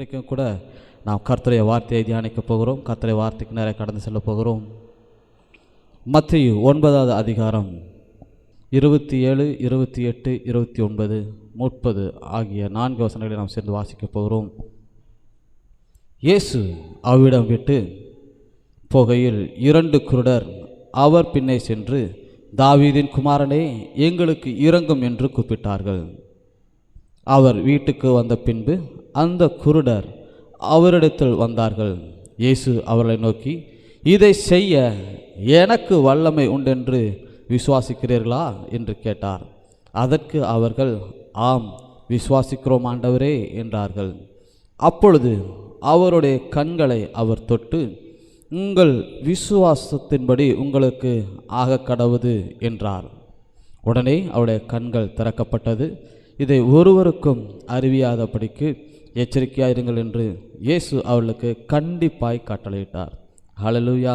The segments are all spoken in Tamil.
இன்றைக்கும் கூட நாம் கர்த்தருடைய வார்த்தையை தியானிக்க போகிறோம். கர்த்தருடைய வார்த்தைக்கு நிறைய கடந்து செல்ல போகிறோம். மத்திய ஒன்பதாவது அதிகாரம் இருபத்தி ஏழு இருபத்தி எட்டு இருபத்தி ஒன்பது முப்பது ஆகிய நான்கு வசனங்களை நாம் சேர்ந்து வாசிக்கப் போகிறோம். இயேசு அவ்விடம் விட்டு போகையில் இரண்டு குருடர் அவர் பின்னே சென்று தாவீதின் குமாரனே எங்களுக்கு இறங்கும் என்று கூப்பிட்டார்கள். அவர் வீட்டுக்கு வந்த பின்பு அந்த குருடர் அவரிடத்தில் வந்தார்கள். இயேசு அவர்களை நோக்கி இதை செய்ய எனக்கு வல்லமை உண்டென்று விசுவாசிக்கிறீர்களா? என்று கேட்டார். அதற்கு அவர்கள் ஆம் விசுவாசிக்கிறோம் ஆண்டவரே என்றார்கள். அப்பொழுது அவருடைய கண்களை அவர் தொட்டு உங்கள் விசுவாசத்தின்படி உங்களுக்கு ஆக கடவுது என்றார். உடனே அவருடைய கண்கள் திறக்கப்பட்டது. இதை ஒருவருக்கும் அறிவியாதபடிக்கு எச்சரிக்கையாயிருங்கள் என்று இயேசு அவளுக்கு கண்டிப்பாய் கட்டளையிட்டார். ஹலலுயா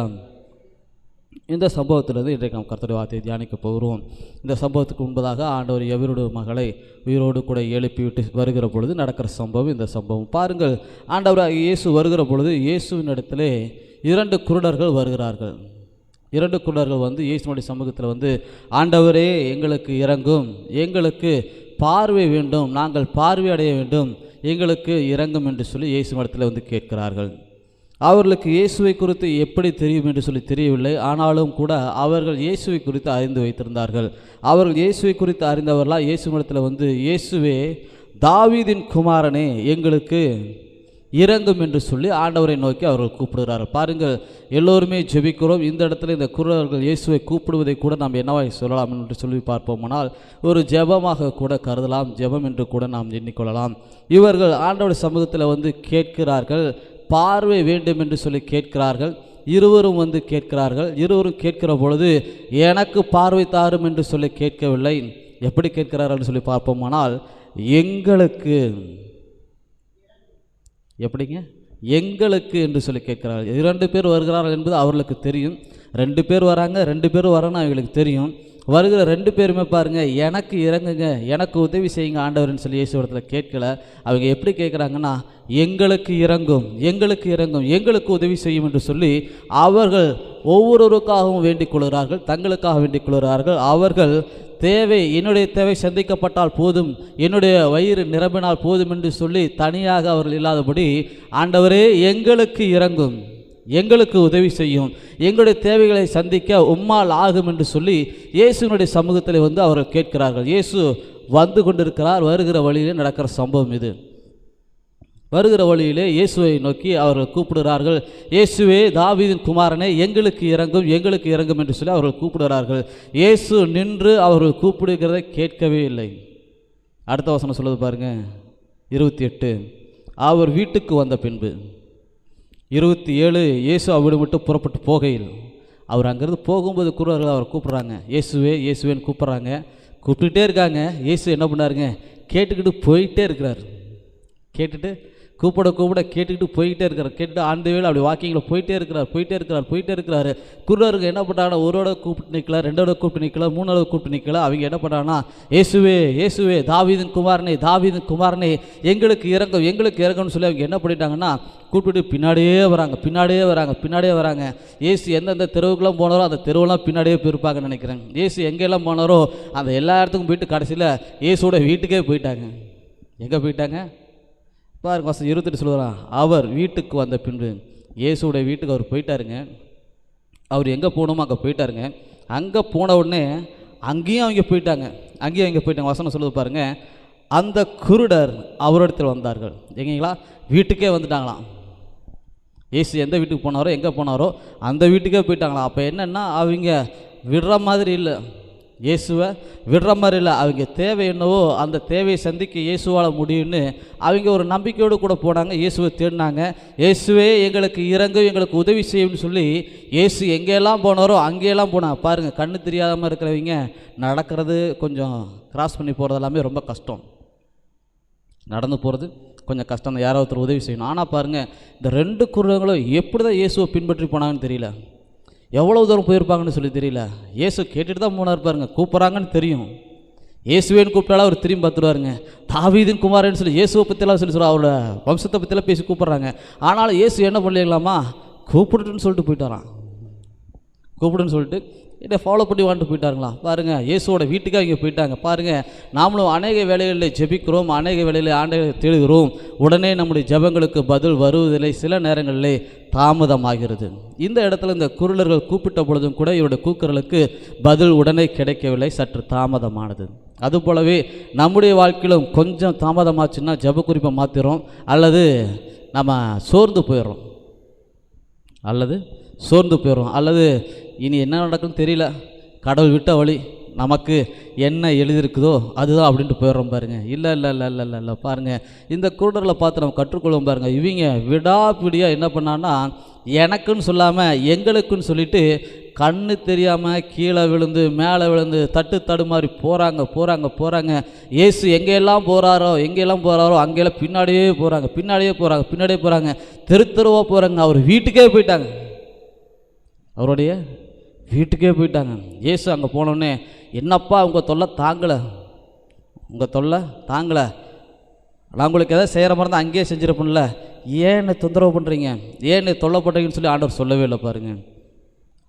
இந்த சம்பவத்திலிருந்து இன்றைக்கு நாம் கர்த்தருடைய வார்த்தையை தியானிக்க போகிறோம். இந்த சம்பவத்துக்கு முன்பதாக ஆண்டவர் எவருடைய மகளை உயிரோடு கூட எழுப்பிவிட்டு வருகிற பொழுது நடக்கிற சம்பவம் இந்த சம்பவம். பாருங்கள் ஆண்டவர் இயேசு வருகிற பொழுது இயேசுவின் இடத்திலே இரண்டு குருடர்கள் வருகிறார்கள். இரண்டு குருடர்கள் வந்து இயேசுனுடைய சமூகத்தில் வந்து ஆண்டவரே எங்களுக்கு இறங்கும். எங்களுக்கு பார்வை வேண்டும். நாங்கள் பார்வை அடைய வேண்டும். எங்களுக்கு இறங்கும் என்று சொல்லி இயேசு மடத்தில் வந்து கேட்கிறார்கள். அவர்களுக்கு இயேசுவை குறித்து எப்படி தெரியும் என்று சொல்லி தெரியவில்லை. ஆனாலும் கூட அவர்கள் இயேசுவை குறித்து அறிந்து வைத்திருந்தார்கள். அவர்கள் இயேசுவை குறித்து அறிந்தவர்களாக இயேசு மடத்தில் வந்து இயேசுவே தாவீதின் குமாரனே எங்களுக்கு இறங்கும் என்று சொல்லி ஆண்டவரை நோக்கி அவர்கள் கூப்பிடுகிறார்கள். பாருங்கள் எல்லோருமே ஜெபிக்கிறோம். இந்த இடத்துல இந்த குரலர்கள் இயேசுவை கூப்பிடுவதை கூட நாம் என்னவாய் சொல்லலாம் என்று சொல்லி பார்ப்போமானால் ஒரு ஜெபமாக கூட கருதலாம் ஜெபம் என்று கூட நாம் எண்ணிக்கொள்ளலாம். இவர்கள் ஆண்டவர் சமூகத்தில் வந்து கேட்கிறார்கள் பார்வை வேண்டும் என்று சொல்லி கேட்கிறார்கள் இருவரும் வந்து கேட்கிறார்கள். இருவரும் கேட்கிற பொழுது எனக்கு பார்வை தாரும் என்று சொல்லி கேட்கவில்லை. எப்படி கேட்கிறார்கள் சொல்லி பார்ப்போமானால் எங்களுக்கு எப்படிங்க? எங்களுக்கு என்று சொல்லி கேட்கிறார்கள். இரண்டு பேர் வருகிறார்கள் என்பது அவர்களுக்கு தெரியும். ரெண்டு பேர் வராங்க ரெண்டு பேரும் வரணும் அவங்களுக்கு தெரியும். வருகிற ரெண்டு பேருமே பாருங்க எனக்கு இறங்குங்க எனக்கு உதவி செய்யுங்க ஆண்டவர்னு சொல்லி இயேசுவரத்தில் கேட்கல. அவங்க எப்படி கேட்குறாங்கன்னா எங்களுக்கு இறங்கும் எங்களுக்கு இறங்கும் எங்களுக்கு உதவி செய்யும் என்று சொல்லி அவர்கள் ஒவ்வொருவருக்காகவும் வேண்டிக் கொள்கிறார்கள் தங்களுக்காக வேண்டிக் கொள்கிறார்கள். அவர்கள் தேவை என்னுடைய தேவை சந்திக்கப்பட்டால் போதும் என்னுடைய வயிறு நிரம்பினால் போதும் என்று சொல்லி தனியாக அவர்கள் இல்லாதபடி ஆண்டவரே எங்களுக்கு இறங்கும். எங்களுக்கு உதவி செய்யும். எங்களுடைய தேவைகளை சந்திக்க உம்மால் ஆகும் என்று சொல்லி இயேசுனுடைய சமூகத்தில் வந்து அவர்கள் கேட்கிறார்கள். இயேசு வந்து கொண்டிருக்கிறார். வருகிற வழியிலே நடக்கிற சம்பவம் இது. வருகிற வழியிலே இயேசுவை நோக்கி அவர்கள் கூப்பிடுகிறார்கள். இயேசுவே தாவீதின் குமாரனே எங்களுக்கு இறங்கும் எங்களுக்கு இறங்கும் என்று சொல்லி அவர்கள் கூப்பிடுகிறார்கள். இயேசு நின்று அவர்கள் கூப்பிடுகிறதை கேட்கவே இல்லை. அடுத்த வசனம் சொல்லுது பாருங்கள் இருபத்தி எட்டு. அவர் வீட்டுக்கு வந்த பின்பு இருபத்தி ஏழு இயேசு அவரை விட்டு புறப்பட்டு போகையில் அவர் அங்கேருந்து போகும்போது குருவர்கள் அவர் கூப்பிட்றாங்க. இயேசுவே இயேசுவேன்னு கூப்பிட்றாங்க. கூப்பிட்டுட்டே இருக்காங்க. இயேசு என்ன பண்ணாருங்க? கேட்டுக்கிட்டு போயிட்டே இருக்கிறார். கேட்டுட்டு கூப்பிட கூப்பிட கேட்டுக்கிட்டு போயிட்டே இருக்கிறார். கேட்டு ஆண்டு வேலை அப்படி வாக்கிங்கில் போயிட்டே இருக்கிறார் போயிட்டே இருக்கிறார் போயிட்டே இருக்கிறாரு. குருடருக்கு என்ன பண்ணாங்கன்னா ஒரோட கூப்பிட்டு நிற்கல ரெண்டோட கூப்பிட்டு நிற்கல மூணோட கூப்பிட்டு நிற்கல அவங்க என்ன பண்ணாங்கன்னா இயேசுவே இயேசுவே தாவீதின் குமாரனே தாவீதின் குமாரனே எங்களுக்கு இறங்கும் எங்களுக்கு இறங்கும்னு சொல்லி அவங்க என்ன பண்ணிட்டாங்கன்னா கூப்பிட்டு பின்னாடியே வராங்க பின்னாடியே வராங்க பின்னாடியே வராங்க. ஏசு எந்தெந்த தெருவுக்குலாம் போனாரோ அந்த தெருவெல்லாம் பின்னாடியே போயிருப்பாங்கன்னு நினைக்கிறேன். ஏசு எங்கெல்லாம் போனாரோ அந்த எல்லா இடத்துக்கும் போயிட்டு கடைசியில் இயேசுவோட வீட்டுக்கே போயிட்டாங்க. எங்கே போயிட்டாங்க? பாருங்க வசம் இருபத்தெட்டு சொல்லுறான் அவர் வீட்டுக்கு வந்த பின்பு இயேசுடைய வீட்டுக்கு அவர் போயிட்டாருங்க. அவர் எங்கே போகணுமோ அங்கே போயிட்டாருங்க. அங்கே போன உடனே அங்கேயும் அவங்க போயிட்டாங்க. அங்கேயும் அவங்க போயிட்டாங்க. வசனம் சொல்லுது பாருங்க. அந்த குருடர் அவரிடத்தில் வந்தார்கள். எங்கீங்களா? வீட்டுக்கே வந்துட்டாங்களாம். ஏசு எந்த வீட்டுக்கு போனாரோ எங்கே போனாரோ அந்த வீட்டுக்கே போயிட்டாங்களாம். அப்போ என்னென்னா அவங்க விடுற மாதிரி இல்லை. இயேசுவை விடுற மாதிரி இல்லை. அவங்க தேவை என்னவோ அந்த தேவையை சந்திக்க இயேசுவால் முடியும்னு அவங்க ஒரு நம்பிக்கையோடு கூட போனாங்க. இயேசுவை தேடினாங்க. இயேசுவே எங்களுக்கு இறங்கும் எங்களுக்கு உதவி செய்யும்னு சொல்லி இயேசு எங்கெல்லாம் போனாரோ அங்கேயெல்லாம் போனாங்க. பாருங்கள் கண்ணு தெரியாமல் இருக்கிறவங்க நடக்கிறது கொஞ்சம் கிராஸ் பண்ணி போகிறது எல்லாமே ரொம்ப கஷ்டம். நடந்து போகிறது கொஞ்சம் கஷ்டம் தான். யாரோ ஒருத்தர் உதவி செய்யணும். ஆனால் பாருங்கள் இந்த ரெண்டு குருடங்களும் எப்படி தான் இயேசுவை பின்பற்றி போனாங்கன்னு தெரியல. எவ்வளோ தூரம் போயிருப்பாங்கன்னு சொல்லி தெரியல. இயேசு கேட்டுட்டு தான் போனார் பாருங்க. கூப்பிட்றாங்கன்னு தெரியும். இயேசுவேன்னு கூப்பிட்டாலும் அவர் திரும்பி பார்த்துருவாருங்க. தாவீதின் குமாரன்னு சொல்லி இயேசுவை பற்றிலாம் சொல்லி சொல்லுவார் அவரோட வம்சத்தை பற்றிலாம் பேசி கூப்பிட்றாங்க. ஆனாலும் இயேசு என்ன பண்ணலாமா கூப்பிடுட்டுன்னு சொல்லிட்டு போயிட்டாராம். கூப்பிடுன்னு சொல்லிட்டு இதை ஃபாலோ பண்ணி வாண்டு போயிட்டாருங்களா? பாருங்க இயேசுவோட வீட்டுக்கு அவங்க போயிட்டாங்க. பாருங்க நாமளும் அநேக வேலைகளில் ஜெபிக்கிறோம் அநேக வேலையில் ஆண்டைகளை தேடுகிறோம். உடனே நம்முடைய ஜெபங்களுக்கு பதில் வருவதில்லை. சில நேரங்களிலே தாமதமாகிறது. இந்த இடத்துல இந்த குரலர்கள் கூப்பிட்ட பொழுதும் கூட இவருடைய கூக்குரலுக்கு பதில் உடனே கிடைக்கவில்லை. சற்று தாமதமானது. அதுபோலவே நம்முடைய வாழ்க்கையிலும் கொஞ்சம் தாமதமாச்சுன்னா ஜெப குறிப்பை மாற்றிடும் அல்லது நம்ம சோர்ந்து போயிடுறோம். அல்லது சோர்ந்து போயிடும் அல்லது இனி என்ன நடக்கும்னு தெரியல. கடவுள் விட்ட வழி நமக்கு என்ன எழுதியிருக்குதோ அதுதான் அப்படின்ட்டு போயிடுறோம் பாருங்க. இல்லை இல்லை இல்லை இல்லை இல்லை இல்லை பாருங்கள் இந்த குருடர்களை பார்த்து நம்ம கற்றுக்கொள்வோம் பாருங்கள் இவங்க விடாப்பிடியாக என்ன பண்ணான்னா எனக்குன்னு சொல்லாமல் எங்களுக்குன்னு சொல்லிட்டு கண்ணு தெரியாமல் கீழே விழுந்து மேலே விழுந்து தட்டு தடுமாறி போகிறாங்க போகிறாங்க போகிறாங்க ஏசு எங்கெல்லாம் போகிறாரோ எங்கெல்லாம் போகிறாரோ அங்கெல்லாம் பின்னாடியே போகிறாங்க பின்னாடியே போகிறாங்க பின்னாடியே போகிறாங்க தெரு தெருவாக போகிறாங்க அவர் வீட்டுக்கே போயிட்டாங்க. அவருடைய வீட்டுக்கே போயிட்டாங்க. ஏசு அங்கே போனோடனே என்னப்பா உங்கள் தொல்லை தாங்கலை? உங்கள் தொல்லை தாங்கலை? நான் உங்களுக்கு எதாவது செய்கிற மாதிரி இருந்தால் அங்கேயே செஞ்சுருப்போம்ல ஏன் என்னை தொந்தரவு பண்ணுறீங்க ஏன் என்னை தொல்லை பண்ணுறீங்கன்னு சொல்லி ஆண்டவர் சொல்லவே இல்லை பாருங்கள்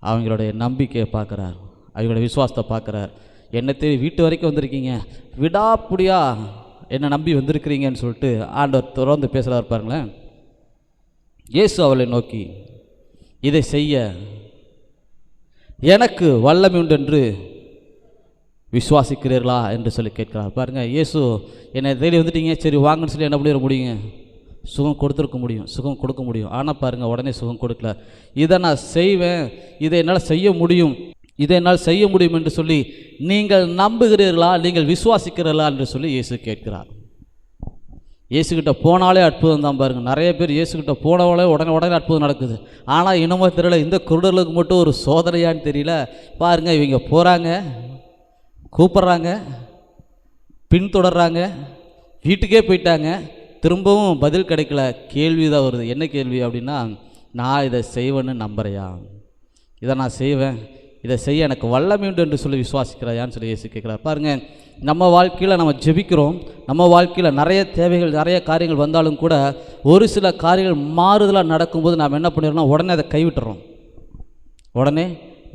அவங்களுடைய நம்பிக்கையை பார்க்குறார். அவங்களுடைய விசுவாசத்தை பார்க்குறார். என்னை தேடி வீட்டு வரைக்கும் வந்திருக்கீங்க. விடாப்புடியா என்னை நம்பி வந்திருக்கிறீங்கன்னு சொல்லிட்டு ஆண்டவர் தொடர்ந்து பேசுகிறார் பாருங்களேன். இயேசு அவளை நோக்கி இதை செய்ய எனக்கு வல்லமை உண்டு என்று விசுவாசிக்கிறீர்களா என்று சொல்லி கேட்கிறார். பாருங்கள் இயேசு என்னை தேடி வந்துட்டீங்க. சரி வாங்கன்னு சொல்லி என்ன பண்ணிட முடியுங்க? சுகம் கொடுத்துருக்க முடியும். சுகம் கொடுக்க முடியும். ஆனால் பாருங்கள் உடனே சுகம் கொடுக்கல. இதை நான் செய்வேன். இதை என்னால் செய்ய முடியும். இதை என்னால் செய்ய முடியும் என்று சொல்லி நீங்கள் நம்புகிறீர்களா? நீங்கள் விசுவாசிக்கிறீர்களா? என்று சொல்லி இயேசு கேட்கிறார். இயேசுக்கிட்ட போனாலே அற்புதம் தான் பாருங்க. நிறைய பேர் இயேசுக்கிட்ட போனவளே உடனே உடனே அற்புதம் நடக்குது. ஆனால் இன்னமும் தெரியல இந்த குருடர்களுக்கு மட்டும் ஒரு சோதனையான்னு தெரியல. பாருங்கள் இவங்க போகிறாங்க கூப்பிட்றாங்க பின்தொடர்றாங்க வீட்டுக்கே போயிட்டாங்க. திரும்பவும் பதில் கிடைக்கல. கேள்வி தான் வருது. என்ன கேள்வி அப்படின்னா நான் இதை செய்வேன்னு நம்புறையா? இதை நான் செய்வேன். இதை செய்ய எனக்கு வல்லமை உண்டு என்று சொல்லி விசுவாசிக்கிறாயான்னு சொல்லி இயேசு கேட்குறாரு. பாருங்கள் நம்ம வாழ்க்கையில் நம்ம ஜெபிக்கிறோம். நம்ம வாழ்க்கையில் நிறைய தேவைகள் நிறைய காரியங்கள் வந்தாலும் கூட ஒரு சில காரியங்கள் மாறுதலாக நடக்கும்போது நாம் என்ன பண்ணிடுறோம் உடனே அதை கைவிட்டுறோம். உடனே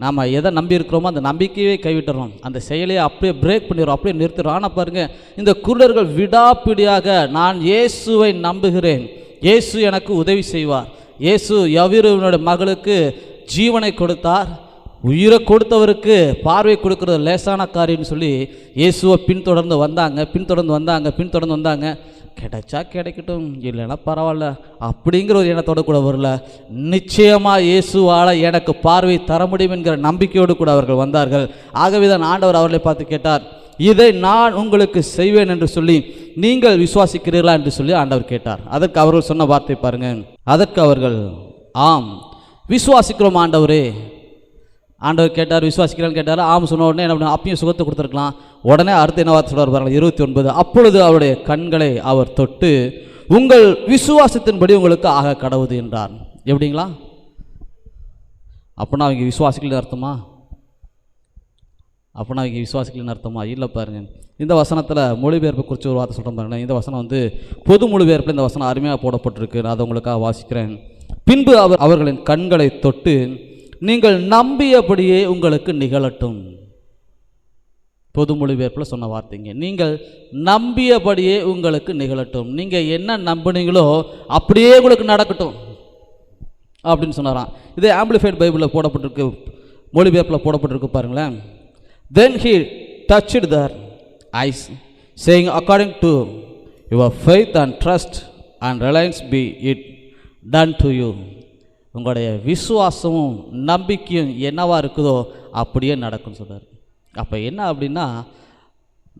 நாம் எதை நம்பி இருக்கிறோமோ அந்த நம்பிக்கையே கைவிட்டுறோம். அந்த செயலையே அப்படியே பிரேக் பண்ணிடுறோம் அப்படியே நிறுத்துறோம் ஆனால் பாருங்கள் இந்த குருடர்கள் விடாப்பிடியாக நான் இயேசுவை நம்புகிறேன். இயேசு எனக்கு உதவி செய்வார். இயேசு யவீரவனுடைய மகளுக்கு ஜீவனை கொடுத்தார். உயிரை கொடுத்தவருக்கு பார்வை கொடுக்கறது லேசான காரியம்னு சொல்லி இயேசுவை பின்தொடர்ந்து வந்தாங்க பின்தொடர்ந்து வந்தாங்க பின்தொடர்ந்து வந்தாங்க. கிடைச்சா கிடைக்கட்டும் இல்லைன்னா பரவாயில்ல. அப்படிங்கிற ஒரு எண்ணத்தோடு கூட வரல. நிச்சயமாக இயேசுவால் எனக்கு பார்வை தர முடியும் என்கிற நம்பிக்கையோடு கூட அவர்கள் வந்தார்கள். ஆகவே தான் ஆண்டவர் அவர்களை பார்த்து கேட்டார் இதை நான் உங்களுக்கு செய்வேன் என்று சொல்லி நீங்கள் விசுவாசிக்கிறீர்களா என்று சொல்லி ஆண்டவர் கேட்டார். அதற்கு அவர்கள் சொன்ன வார்த்தை பாருங்க. அதற்கு அவர்கள் ஆம் விசுவாசிக்கிறோம் ஆண்டவரே ஆண்டவர் கேட்டார் விசுவாசிக்கிறான்னு கேட்டார் ஆம் சொன்ன உடனே என்ன பண்ண அப்பயும் சுகத்தை கொடுத்துருக்கலாம். உடனே அடுத்து என்ன வார்த்தை சொல்லுவார் இருபத்தி ஒன்பது அப்பொழுது அவருடைய கண்களை அவர் தொட்டு உங்கள் விசுவாசத்தின்படி உங்களுக்கு ஆக கடவுது என்றார். எப்படிங்களா? அப்படின்னா அவங்க விசுவாசிக்கலன்னு அர்த்தமா? அப்படின்னா அவங்க விசுவாசிக்கலன்னு அர்த்தமா? இல்லை பாருங்க. இந்த வசனத்தில் மொழிபெயர்ப்பு குறித்து ஒரு வார்த்தை சொல்கிறேன் பாருங்க. இந்த வசனம் வந்து பொது மொழிபெயர்ப்பில் இந்த வசனம் அருமையாக போடப்பட்டிருக்கு. நான் அதை உங்களுக்காக வாசிக்கிறேன். பின்பு அவர் அவர்களின் கண்களை தொட்டு நீங்கள் நம்பியபடியே உங்களுக்கு நிகழட்டும். பொது மொழிபெயர்ப்பில் சொன்ன வார்த்தைங்க. நீங்கள் நம்பியபடியே உங்களுக்கு நிகழட்டும். நீங்கள் என்ன நம்புனீங்களோ அப்படியே உங்களுக்கு நடக்கட்டும். அப்படின்னு சொன்னாராம். இதே ஆம்பிளிஃபைட் பைபிளில் போடப்பட்டிருக்கு. மொழிபெயர்ப்பில் போடப்பட்டிருக்கு பாருங்களேன். Then he touched their eyes saying according to your faith and trust and reliance be it done to you உங்களுடைய விசுவாசமும் நம்பிக்கையும் என்னவாக இருக்குதோ அப்படியே நடக்கும்னு சொல்றார். அப்போ என்ன அப்படின்னா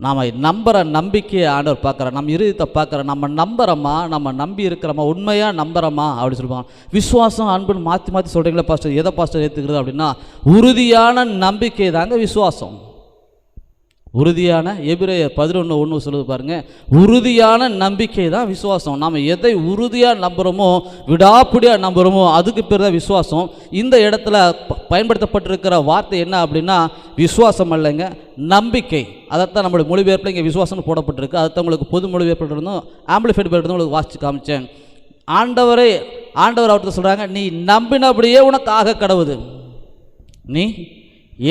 நாம் நம்புகிற நம்பிக்கையை ஆண்டவர் பார்க்குற நம்ம இருதயத்தை பார்க்குற நம்ம நம்புகிறோமா நம்ம நம்பி இருக்கிறோமா? உண்மையாக நம்புகிறோமா அப்படின்னு சொல்லுவாங்க விசுவாசம் அன்புன்னு மாற்றி மாற்றி சொல்கிறீங்களா பாஸ்டர். எதை பாஸ்டர் ஏற்றுக்கிறது அப்படின்னா உறுதியான நம்பிக்கை தாங்க விசுவாசம். உறுதியான எபிரேயர் பதினொன்று ஒன்று சொல்லுது பாருங்கள் உறுதியான நம்பிக்கை தான் விசுவாசம். நாம் எதை உறுதியாக நம்புகிறோமோ விடாப்பிடியாக நம்புகிறோமோ அதுக்கு பேர் தான் விசுவாசம். இந்த இடத்துல ப- பயன்படுத்தப்பட்டிருக்கிற வார்த்தை என்ன அப்படின்னா விசுவாசம் அல்லங்க நம்பிக்கை. அதைத்தான் நம்மளுடைய மொழிபெயர்ப்பில் இங்கே விசுவாசம்னு போடப்பட்டிருக்கு. அதைத்தான் உங்களுக்கு பொது மொழிபெயர்ப்பில் இருந்தும் ஆம்பிளிஃபைட் இருந்தும் உங்களுக்கு வாசித்து காமிச்சேன். ஆண்டவரை ஆண்டவர் அவர்கிட்ட சொல்கிறாங்க நீ நம்பினபடியே உனக்கு ஆக கடவுது நீ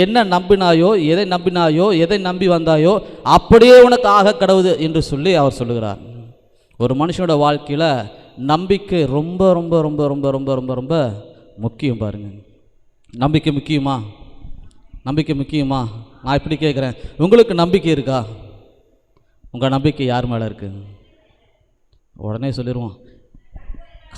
என்ன நம்பினாயோ எதை நம்பினாயோ எதை நம்பி வந்தாயோ அப்படியே உனக்கு ஆக கடவுது என்று சொல்லி அவர் சொல்லுகிறார். ஒரு மனுஷனோட வாழ்க்கையில் நம்பிக்கை ரொம்ப ரொம்ப ரொம்ப ரொம்ப ரொம்ப ரொம்ப ரொம்ப முக்கியம் பாருங்க. நம்பிக்கை முக்கியமா? நம்பிக்கை முக்கியமா? நான் இப்படி கேட்குறேன் உங்களுக்கு நம்பிக்கை இருக்கா? உங்கள் நம்பிக்கை யார் மேலே இருக்குது உடனே சொல்லிடுவோம்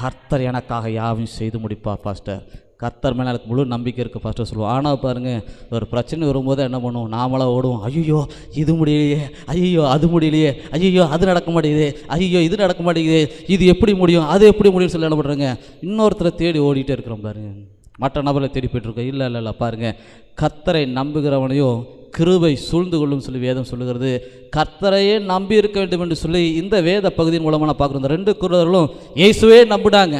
கர்த்தர் எனக்காக யாவையும் செய்து முடிப்பார் பாஸ்டர். கர்த்தர் மேலே எனக்கு முழு நம்பிக்கை இருக்குது ஃபஸ்ட்டு சொல்லுவோம் ஆனால் பாருங்கள் ஒரு பிரச்சனை வரும்போது என்ன பண்ணுவோம்? நாமளாக ஓடுவோம். ஐயோ இது முடியலையே. ஐயோ அது முடியலையே. ஐயோ அது நடக்க மாட்டேங்குது. ஐயோ இது நடக்க மாட்டேங்குது. இது எப்படி முடியும்? அது எப்படி முடியும்னு சொல்லி என்ன பண்ணுறேங்க இன்னொருத்தரை தேடி ஓடிட்டே இருக்கிறோம் பாருங்கள் மற்ற நபரை தேடி போயிட்டுருக்கோம். இல்லை இல்லை இல்லை பாருங்கள் கத்தரை நம்புகிறவனையும் கிருபை சூழ்ந்து கொள்ளும் சொல்லி வேதம் சொல்லுகிறது. கர்த்தரையே நம்பி இருக்க வேண்டும் என்று சொல்லி இந்த வேத பகுதியின் மூலமாக நான் பார்க்குறோம். இந்த ரெண்டு குருடர்களும் இயேசுவே நம்பினாங்க.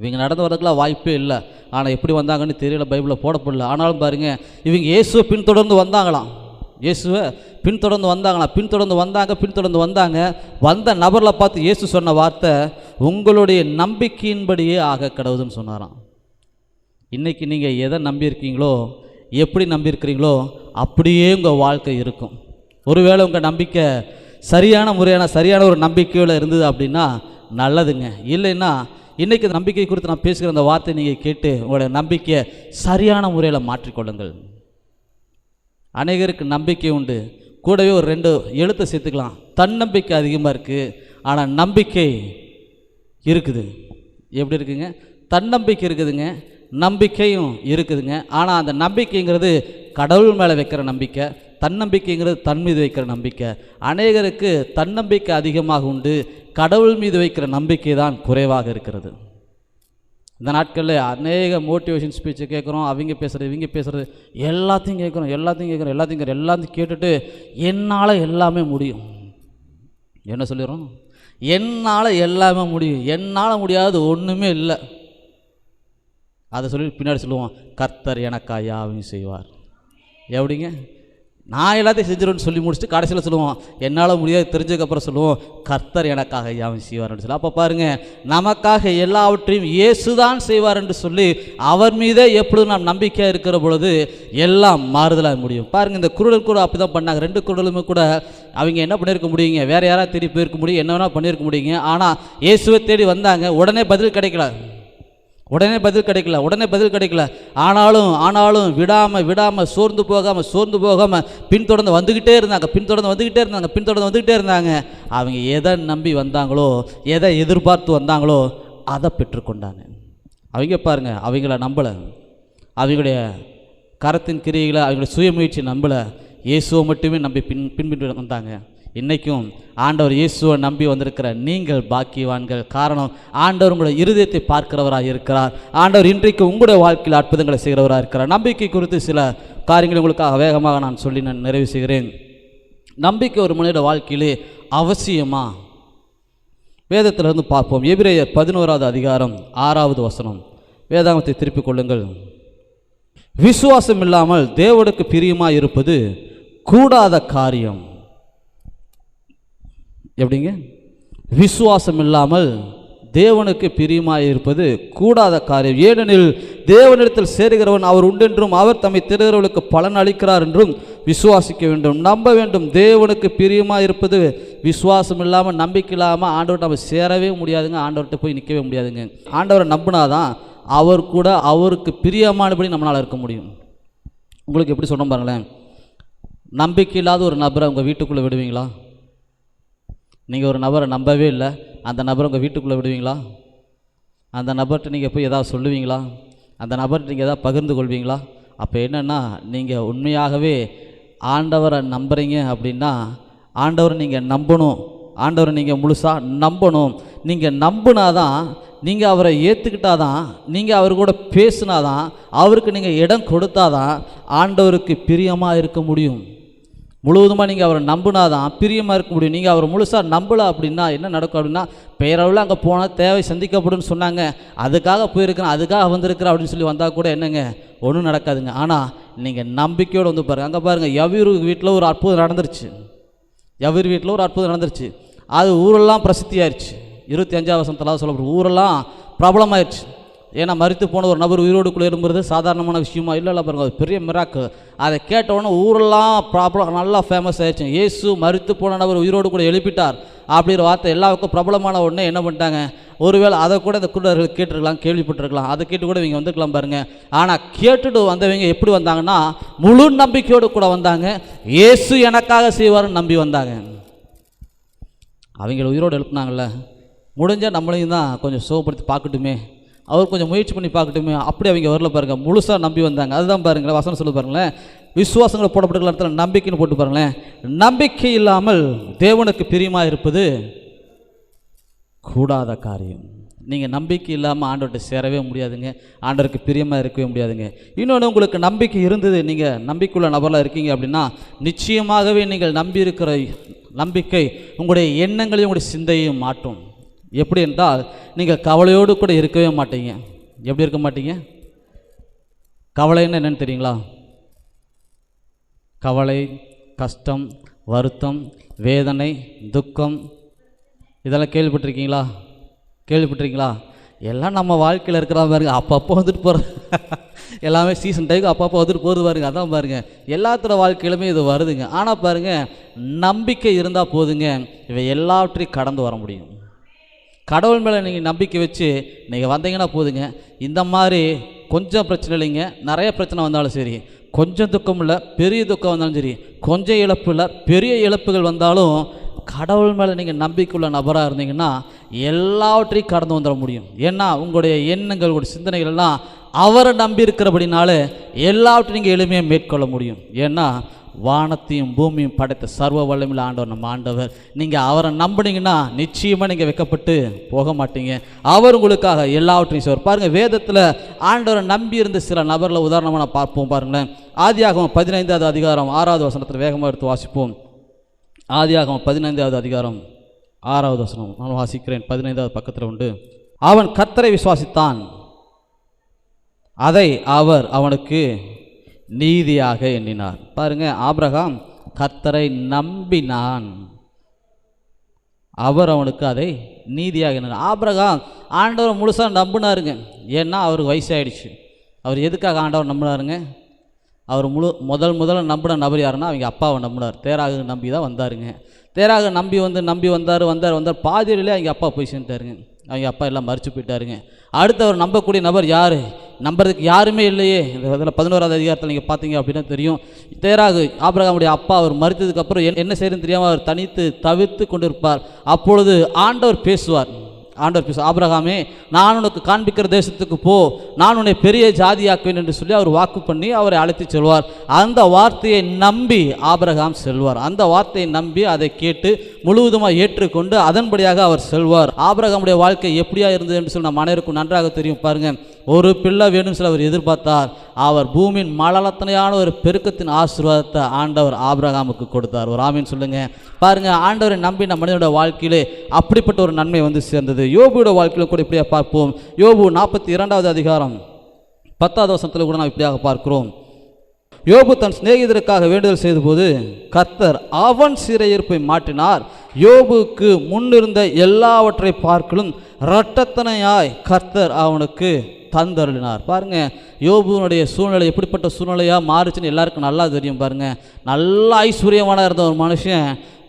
இவங்க நடந்து வரதுக்குலாம் வாய்ப்பே இல்லை. ஆனால் எப்படி வந்தாங்கன்னு தெரியல பைபிளில் போடப்படல. ஆனாலும் பாருங்கள் இவங்க இயேசுவை பின்தொடர்ந்து வந்தாங்களாம். இயேசுவை பின்தொடர்ந்து வந்தாங்களாம். பின்தொடர்ந்து வந்தாங்க பின்தொடர்ந்து வந்தாங்க. வந்த நபரில் பார்த்து இயேசு சொன்ன வார்த்தை உங்களுடைய நம்பிக்கையின்படியே ஆக கடவுதுன்னு சொன்னாராம். இன்றைக்கி நீங்கள் எதை நம்பியிருக்கீங்களோ எப்படி நம்பியிருக்கிறீங்களோ அப்படியே உங்கள் வாழ்க்கை இருக்கும். ஒருவேளை உங்கள் நம்பிக்கை சரியான முறையான சரியான ஒரு நம்பிக்கையில் இருந்தது அப்படின்னா நல்லதுங்க. இல்லைன்னா இன்றைக்கு நம்பிக்கை குறித்து நான் பேசுகிற அந்த வார்த்தை நீங்கள் கேட்டு உங்களுடைய நம்பிக்கையை சரியான முறையில் மாற்றிக்கொள்ளுங்கள். அநேகருக்கு நம்பிக்கை உண்டு. கூடவே ஒரு ரெண்டு எழுத்தை சேர்த்துக்கலாம். தன்னம்பிக்கை அதிகமாக இருக்குது ஆனால் நம்பிக்கை இருக்குது. எப்படி இருக்குங்க? தன்னம்பிக்கை இருக்குதுங்க. நம்பிக்கையும் இருக்குதுங்க. ஆனால் அந்த நம்பிக்கைங்கிறது கடவுள் மேலே வைக்கிற நம்பிக்கை தன்னம்பிக்கைங்கிறது தன் மீது வைக்கிற நம்பிக்கை. அநேகருக்கு தன்னம்பிக்கை அதிகமாக உண்டு கடவுள் மீது வைக்கிற நம்பிக்கை தான் குறைவாக இருக்கிறது. இந்த நாட்களில் அநேக மோட்டிவேஷன் ஸ்பீச்சை கேட்குறோம் அவங்க பேசுகிறது இவங்க பேசுகிறது எல்லாத்தையும் கேட்குறோம் எல்லாத்தையும் கேட்குறோம் எல்லாத்தையும் கேட்குறோம் எல்லாத்தையும் கேட்டுட்டு என்னால் எல்லாமே முடியும். என்ன சொல்லிடுறோம்? என்னால் எல்லாமே முடியும். என்னால் முடியாதது ஒன்றுமே இல்லை. அதை சொல்லி பின்னாடி சொல்லுவோம் கர்த்தர் எனக்கா யாவையும் செய்வார். எப்படிங்க நான் எல்லாத்தையும் செஞ்சிருவேன்னு சொல்லி முடிச்சுட்டு கடைசியில் சொல்லுவோம் என்னால் முடியாது. தெரிஞ்சதுக்கப்புறம் சொல்லுவோம் கர்த்தர் எனக்காக யாவும் செய்வார்னு சொல்லி. அப்போ பாருங்கள் நமக்காக எல்லாவற்றையும் இயேசு தான் செய்வார் என்று சொல்லி அவர் மீதே எப்பொழுதும் நாம் நம்பிக்கையாக இருக்கிற பொழுது எல்லாம் மாறுதலாக முடியும். பாருங்கள் இந்த குருடல் கூட அப்படி தான் பண்ணாங்க. ரெண்டு குருடலுமே கூட அவங்க என்ன பண்ணியிருக்க முடியுங்க? வேறு யாராவது தேடி போயிருக்க முடியும் என்ன வேணால் பண்ணியிருக்க முடியுங்க. ஆனால் இயேசுவை தேடி வந்தாங்க உடனே பதில் கிடைக்கல. உடனே பதில் கிடைக்கல உடனே பதில் கிடைக்கல. ஆனாலும் ஆனாலும் விடாமல் விடாமல் சோர்ந்து போகாமல் சோர்ந்து போகாமல் பின்தொடர்ந்து வந்துக்கிட்டே இருந்தாங்க பின்தொடர்ந்து வந்துக்கிட்டே இருந்தாங்க பின்தொடர்ந்து வந்துக்கிட்டே இருந்தாங்க. அவங்க எதை நம்பி வந்தாங்களோ எதை எதிர்பார்த்து வந்தாங்களோ அதை பெற்றுக்கொண்டாங்க. அவங்க பாருங்கள் அவங்கள நம்பலை. அவங்களுடைய கரத்தின் கிரியைகளை அவங்களுடைய சுயமுயற்சி நம்பலை. இயேசுவை மட்டுமே நம்பி பின் பின்பற்றி வந்தாங்க. இன்றைக்கும் ஆண்டவர் இயேசுவை நம்பி வந்திருக்கிற நீங்கள் பாக்கியவான்கள். காரணம் ஆண்டவர் உங்களுடைய இருதயத்தை பார்க்கிறவராக இருக்கிறார். ஆண்டவர் இன்றைக்கு உங்களுடைய வாழ்க்கையில் அற்புதங்களை செய்கிறவராக இருக்கிறார். நம்பிக்கை குறித்து சில காரியங்களை உங்களுக்காக வேகமாக நான் சொல்லி நான் நிறைவு செய்கிறேன். நம்பிக்கை ஒரு மனித வாழ்க்கையிலே அவசியமா? வேதத்திலிருந்து பார்ப்போம். எபிரேயர் பதினோராவது அதிகாரம் ஆறாவது வசனம். வேதாங்கத்தை திருப்பிக் கொள்ளுங்கள். விசுவாசம் இல்லாமல் தேவனுக்கு பிரியமாக இருப்பது கூடாத காரியம். எப்படிங்க? விசுவாசம் இல்லாமல் தேவனுக்கு பிரியமாக இருப்பது கூடாத காரியம். ஏனெனில் தேவனிடத்தில் சேருகிறவன் அவர் உண்டென்றும் அவர் தம்மை திருகிறவர்களுக்கு பலன் அளிக்கிறார் என்றும் விசுவாசிக்க வேண்டும். நம்ப வேண்டும் தேவனுக்கு பிரியமாக இருப்பது விசுவாசம் இல்லாமல் நம்பிக்கை இல்லாமல் ஆண்டவர்கிட்ட நம்ம சேரவே முடியாதுங்க. ஆண்டவர்கிட்ட போய் நிற்கவே முடியாதுங்க. ஆண்டவரை நம்பினாதான் அவர் கூட அவருக்கு பிரியமானபடி நம்மளால் இருக்க முடியும். உங்களுக்கு எப்படி சொன்னோம் பாருங்களேன். நம்பிக்கை இல்லாத ஒரு நபரை உங்கள் வீட்டுக்குள்ளே விடுவீங்களா? நீங்கள் ஒரு நபரை நம்பவே இல்லை. அந்த நபரை உங்கள் வீட்டுக்குள்ளே விடுவீங்களா? அந்த நபர்கிட்ட நீங்கள் போய் எதாவது சொல்லுவீங்களா? அந்த நபர்கிட்ட நீங்கள் ஏதாவது பகிர்ந்து கொள்வீங்களா? அப்போ என்னென்னா நீங்கள் உண்மையாகவே ஆண்டவரை நம்புகிறீங்க அப்படின்னா ஆண்டவரை நீங்கள் நம்பணும். ஆண்டவரை நீங்கள் முழுசாக நம்பணும். நீங்கள் நம்பினாதான் நீங்கள் அவரை ஏற்றுக்கிட்டாதான் நீங்கள் அவர் கூட பேசினாதான் அவருக்கு நீங்கள் இடம் கொடுத்தாதான் ஆண்டவருக்கு பிரியமாக இருக்க முடியும். முழுவதுமாக நீங்கள் அவரை நம்பினாதான் பிரியமாக இருக்க முடியும். நீங்கள் அவரை முழுசாக நம்பல அப்படின்னா என்ன நடக்கும் அப்படின்னா பெயரளவில் அங்கே போனால் தேவை சந்திக்கப்படும்னு சொன்னாங்க. அதுக்காக போயிருக்கிறேன் அதுக்காக வந்திருக்கிறேன் அப்படின்னு சொல்லி வந்தால் கூட என்னங்க? ஒன்றும் நடக்காதுங்க. ஆனால் நீங்கள் நம்பிக்கையோடு வந்து பாருங்கள் அங்கே பாருங்கள் எவ்வீர் வீட்டில் ஒரு அற்புதம் நடந்துருச்சு. எவ்வீர் வீட்டில் ஒரு அற்புதம் நடந்துருச்சு. அது ஊரெல்லாம் பிரசித்தி ஆயிடுச்சு இருபத்தி அஞ்சாவது வசனத்தில் சொல்லப்படுற ஊரெல்லாம் பிரபலமாயிருச்சு. ஏன்னா மறித்து போன ஒரு நபர் உயிரோடுக்குள்ளே இரும்புறது சாதாரணமான விஷயமா இல்லை இல்லை பாருங்க பெரிய மிராக்கு அதை கேட்ட ஊரெல்லாம் ப்ராப்ளம் நல்லா ஃபேமஸ் ஆயிடுச்சு. இயேசு மறித்து போன நபர் உயிரோடு கூட எழுப்பிட்டார் அப்படிங்கிற வார்த்தை எல்லாருக்கும் பிரபலமான உடனே என்ன பண்ணிட்டாங்க? ஒருவேளை அதை கூட இந்த குருடர்கள் கேட்டிருக்கலாம் கேள்விப்பட்டிருக்கலாம். அதை கேட்டு கூட இவங்க வந்துக்கலாம் பாருங்க. ஆனால் கேட்டுட்டு வந்தவங்க எப்படி வந்தாங்கன்னா முழு நம்பிக்கையோடு கூட வந்தாங்க. இயேசு எனக்காக செய்வார்னு நம்பி வந்தாங்க. அவங்கள உயிரோடு எழுப்புனாங்கல்ல. முடிஞ்சால் நம்மளையும் தான் கொஞ்சம் சுகப்படுத்தி பார்க்கட்டுமே. அவர் கொஞ்சம் முயற்சி பண்ணி பார்க்கட்டுமே. அப்படி அவங்க வரல பாருங்கள் முழுசாக நம்பி வந்தாங்க. அதுதான் பாருங்களேன் வசனம் சொல்ல பாருங்களேன். விசுவாசங்களை போடப்பட்டுள்ள இடத்துல நம்பிக்கைன்னு போட்டு பாருங்களேன். நம்பிக்கை இல்லாமல் தேவனுக்கு பிரியமாக இருப்பது கூடாத காரியம். நீங்கள் நம்பிக்கை இல்லாமல் ஆண்டவர்கிட்ட சேரவே முடியாதுங்க. ஆண்டவருக்கு பிரியமாக இருக்கவே முடியாதுங்க. இன்னொன்று உங்களுக்கு நம்பிக்கை இருந்தது நீங்கள் நம்பிக்கையுள்ள நபராக இருக்கீங்க அப்படின்னா நிச்சயமாகவே நீங்கள் நம்பி இருக்கிற நம்பிக்கை உங்களுடைய எண்ணங்களையும் உங்களுடைய சிந்தையும் மாற்றும். எப்படி என்றால் நீங்கள் கவலையோடு கூட இருக்கவே மாட்டீங்க. எப்படி இருக்க மாட்டீங்க? கவலைன்னு என்னென்னு தெரியுங்களா? கவலை கஷ்டம் வருத்தம் வேதனை துக்கம் இதெல்லாம் கேள்விப்பட்டிருக்கீங்களா? கேள்விப்பட்டிருக்கீங்களா? எல்லாம் நம்ம வாழ்க்கையில் இருக்கிற பாருங்க. அப்பப்போ வந்துட்டு போகிற எல்லாமே சீசன் டைக்கு அப்பப்போ வந்துட்டு போகுது பாருங்க. அதான் பாருங்க. எல்லாத்தோட வாழ்க்கையிலுமே இது வருதுங்க. ஆனால் பாருங்கள் நம்பிக்கை இருந்தால் போதுங்க. இவை எல்லாவற்றையும் கடந்து வர முடியும். கடவுள் மேலே நீங்கள் நம்பிக்கை வச்சு நீங்கள் வந்தீங்கன்னா போதுங்க. இந்த மாதிரி கொஞ்சம் பிரச்சனை இல்லைங்க. நிறைய பிரச்சனை வந்தாலும் சரி. கொஞ்சம் துக்கம் இல்லை பெரிய துக்கம் வந்தாலும் சரி. கொஞ்சம் இழப்பு இல்லை பெரிய இழப்புகள் வந்தாலும் கடவுள் மேலே நீங்கள் நம்பிக்கையுள்ள நபராக இருந்தீங்கன்னா எல்லாவற்றையும் கடந்து வந்துட முடியும். ஏன்னா உங்களுடைய எண்ணங்கள் உங்களுடைய சிந்தனைகள் எல்லாம் அவரை நம்பி இருக்கிறபடினால எல்லாவற்றையும் நீங்கள் எளிமையாக மேற்கொள்ள முடியும். ஏன்னா வானத்தையும் பூமியும் படைத்த சர்வ வல்லமையில் ஆண்டவர் நம்ம ஆண்டவர். நீங்கள் அவரை நம்புனீங்கன்னா நிச்சயமாக நீங்கள் வைக்கப்பட்டு போக மாட்டீங்க. அவர் உங்களுக்காக எல்லாவற்றையும் செய்வார். பாருங்கள் வேதத்தில் ஆண்டவரை நம்பி இருந்த சில நபர்களை உதாரணமாக நான் பார்ப்போம் பாருங்களேன். ஆதியாகவும் பதினைந்தாவது அதிகாரம் ஆறாவது வசனத்தில் வேகமாக எடுத்து வாசிப்போம். ஆதியாகவும் பதினைந்தாவது அதிகாரம் ஆறாவது வசனம். நான் வாசிக்கிறேன் பதினைந்தாவது பக்கத்தில் உண்டு. அவன் கத்தரை விசுவாசித்தான். அதை அவர் அவனுக்கு நீதியாக எண்ணினார். பாருங்க ஆபிரகாம் கத்தரை நம்பினான். அவர் அவனுக்கு அதை நீதியாக எண்ணினார். ஆபிரகாம் ஆண்டவர் முழுசாக நம்பினாருங்க. ஏன்னா அவருக்கு வயசாயிடுச்சு. அவர் எதுக்காக ஆண்டவர் நம்பினாருங்க? அவர் முழு முதல் முதல்ல நம்பின நபர் யாருன்னா அவங்க அப்பாவை நம்பினார். தேராக நம்பி தான் வந்தாருங்க. தேராக நம்பி வந்து நம்பி வந்தார் வந்தார் வந்தார். பாதியிலே அவங்க அப்பா போய் சேர்ந்துட்டாருங்க. அவங்க அப்பா எல்லாம் மறிச்சு போயிட்டாருங்க. அடுத்து அவர் நம்பக்கூடிய நபர் யார்? நம்புறதுக்கு யாருமே இல்லையே. இந்த இதில் பதினோராவது அதிகாரத்தில் நீங்கள் பார்த்தீங்க அப்படின்னா தெரியும். தேராகு ஆபிரகாமுடைய அப்பா அவர் மறுத்ததுக்கப்புறம் என்ன செய்யணும் தெரியாமல் அவர் தனித்து தவிர்த்து கொண்டிருப்பார். அப்பொழுது ஆண்டவர் பேசுவார். ஆண்டவர் பேச ஆபிரகாமே நான் உனக்கு காண்பிக்கிற தேசத்துக்கு போ. நான் உன்னை பெரிய ஜாதியாக்குவேன் என்று சொல்லி அவர் வாக்கு பண்ணி அவரை அழைத்து செல்வார். அந்த வார்த்தையை நம்பி ஆபிரகாம் செல்வார். அந்த வார்த்தையை நம்பி அதை கேட்டு முழுவதுமாக ஏற்றுக்கொண்டு அதன்படியாக அவர் செல்வார். ஆபரகமுடைய வாழ்க்கை எப்படியா இருந்தது என்று சொல்லி நம்ம அனைவருக்கும் நன்றாக தெரியும் பாருங்க. ஒரு பிள்ளை வேணும்னு சொல்லி அவர் எதிர்பார்த்தார். அவர் பூமியின் மலலத்தனையான ஒரு பெருக்கத்தின் ஆசீர்வாதத்தை ஆண்டவர் ஆபிரகாமுக்கு கொடுத்தார். ஒரு ஆமீன் சொல்லுங்க. பாருங்க ஆண்டவரை நம்பி நம்ம மனிதனோட வாழ்க்கையிலே அப்படிப்பட்ட ஒரு நன்மை வந்து சேர்ந்தது. யோபுவோட வாழ்க்கையில் கூட இப்படியா பார்ப்போம். யோபு நாற்பத்தி இரண்டாவது அதிகாரம் பத்தாவது வருஷத்தில் கூட நாம் இப்படியாக பார்க்கிறோம். யோபு தன் சிநேகிதருக்காக வேண்டுதல் செய்தபோது கர்த்தர் அவன் சிறையிருப்பை மாற்றினார். யோபுக்கு முன்னிருந்த எல்லாவற்றை பார்க்கலும் இரட்டத்தனையாய் கர்த்தர் அவனுக்கு தந்தருளினார். பாருங்க யோபுனுடைய சூழ்நிலை எப்படிப்பட்ட சூழ்நிலையாக மாறுச்சுன்னு எல்லாருக்கும் நல்லா தெரியும் பாருங்க. நல்ல ஐஸ்வர்யமான இருந்த ஒரு மனுஷன்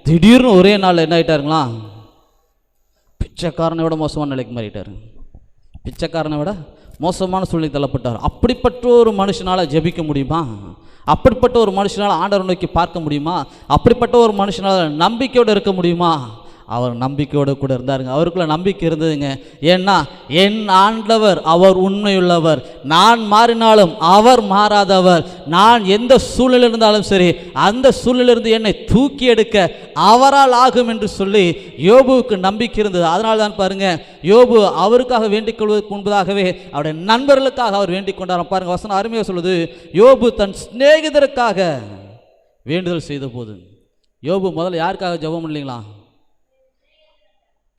திடீர்னு ஒரே நாள் என்ன ஆகிட்டாருங்களா பிச்சைக்காரனை விட மோசமான நிலைக்கு மாறிட்டாரு. பிச்சைக்காரனை விட மோசமான சூழ்நிலை தள்ளப்பட்டார். அப்படிப்பட்ட ஒரு மனுஷனால் ஜெபிக்க முடியுமா? அப்படிப்பட்ட ஒரு மனுஷனால் ஆண்டவர் நோக்கி பார்க்க முடியுமா? அப்படிப்பட்ட ஒரு மனுஷனால் நம்பிக்கையோடு இருக்க முடியுமா? அவர் நம்பிக்கையோடு கூட இருந்தாருங்க. அவருக்குள்ள நம்பிக்கை இருந்ததுங்க. ஏன்னா என் ஆண்டவர் அவர் உண்மையுள்ளவர். நான் மாறினாலும் அவர் மாறாதவர். நான் எந்த சூழ்நிலை இருந்தாலும் சரி அந்த சூழ்நிலிருந்து என்னை தூக்கி எடுக்க அவரால் ஆகும் என்று சொல்லி யோபுவுக்கு நம்பிக்கை இருந்தது. அதனால தான் பாருங்க யோபு அவருக்காக வேண்டிக் கொள்வதற்கு முன்பதாகவே அவருடைய நண்பர்களுக்காக அவர் வேண்டிக் கொண்டார் பாருங்க வசனம் அருமையாக சொல்லுது. யோபு தன் சிநேகிதருக்காக வேண்டுதல் செய்த போது யோபு முதல்ல யாருக்காக ஜெபம் இல்லைங்களா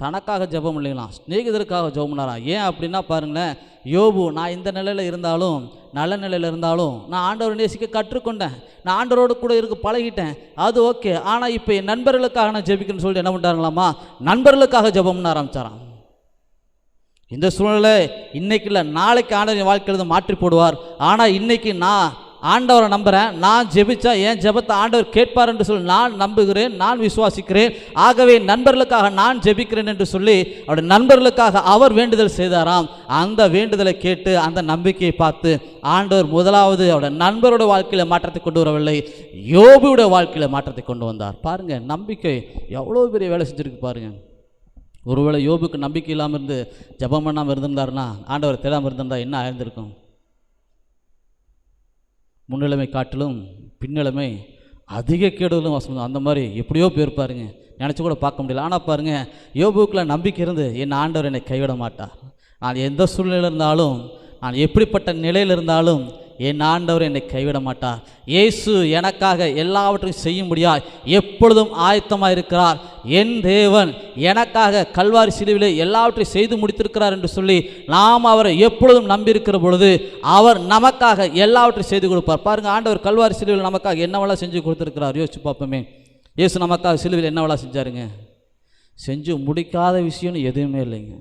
தனக்காக ஜெபம் இல்லைங்களாம் ஸ்நேகிதருக்காக ஜெபம் பண்ணாரா? ஏன் அப்படின்னா பாருங்களேன் யோபு நான் இந்த நிலையில் இருந்தாலும் நல்ல நிலையில் இருந்தாலும் நான் ஆண்டவரை நேசிக்க கற்றுக்கொண்டேன். நான் ஆண்டவரோடு கூட இருக்க பழகிட்டேன். அது ஓகே. ஆனால் இப்போ என் நண்பர்களுக்காக நான் ஜெபிக்கணும்னு சொல்லிட்டு என்ன பண்ணுறாங்களாமா நண்பர்களுக்காக ஜெபம் பண்ண ஆரம்பிச்சாராம். இந்த சூழ்நிலை இன்னைக்கு இல்லை நாளைக்கு ஆண்டவர் என் வாழ்க்கையில மாற்றி போடுவார். ஆனால் இன்னைக்கு நான் ஆண்டவரை நம்புகிறேன் நான் ஜெபிச்சா என் ஜெபத்தை ஆண்டவர் கேட்பார் என்று சொல்லி நான் நம்புகிறேன் நான் விசுவாசிக்கிறேன். ஆகவே நண்பர்களுக்காக நான் ஜெபிக்கிறேன் என்று சொல்லி அவருடைய நண்பர்களுக்காக அவர் வேண்டுதல் செய்தாராம். அந்த வேண்டுதலை கேட்டு அந்த நம்பிக்கையை பார்த்து ஆண்டவர் முதலாவது அவருடைய நண்பருடைய வாழ்க்கையில் மாற்றத்தை கொண்டு வரவில்லை யோபியோட வாழ்க்கையில் மாற்றத்தை கொண்டு வந்தார். பாருங்கள் நம்பிக்கை எவ்வளோ பெரிய வேலை செஞ்சுருக்கு பாருங்கள் ஒருவேளை யோபுக்கு நம்பிக்கை இல்லாமல் இருந்து ஜபம் பண்ணாமல் இருந்திருந்தாருன்னா ஆண்டவர் தேடாமல் இருந்திருந்தா என்ன ஆயிருந்திருக்கும்? முன்னிலைமை காட்டிலும் பின்னிலைமை அதிக கேடுதலும் வசம் அந்த மாதிரி எப்படியோ போயிருப்பாருங்க நினச்சி கூட பார்க்க முடியல. ஆனால் பாருங்கள் யோபுக்கில் நம்பிக்கை இருந்து என் ஆண்டவர் என்னை கைவிட மாட்டார். நான் எந்த சூழ்நிலையில் இருந்தாலும் நான் எப்படிப்பட்ட நிலையில் இருந்தாலும் என் ஆண்டவர் என்னை கைவிட மாட்டார் இயேசு எனக்காக எல்லாவற்றையும் செய்யும்படியா எப்பொழுதும் ஆயத்தமாக இருக்கிறார். என் தேவன் எனக்காக கல்வாரி சிலுவிலே எல்லாவற்றையும் செய்து முடித்திருக்கிறார் என்று சொல்லி நாம் அவரை எப்பொழுதும் நம்பியிருக்கிற பொழுது அவர் நமக்காக எல்லாவற்றையும் செய்து கொடுப்பார். பாருங்க ஆண்டவர் கல்வாரி சிலுவில் நமக்காக என்னவெல்லாம் செஞ்சு கொடுத்துருக்கிறார்? யோசிச்சு பார்ப்போமே. இயேசு நமக்காக சிலுவில் என்னவெல்லாம் செஞ்சாருங்க? செஞ்சு முடிக்காத விஷயம்னு எதுவுமே இல்லைங்க.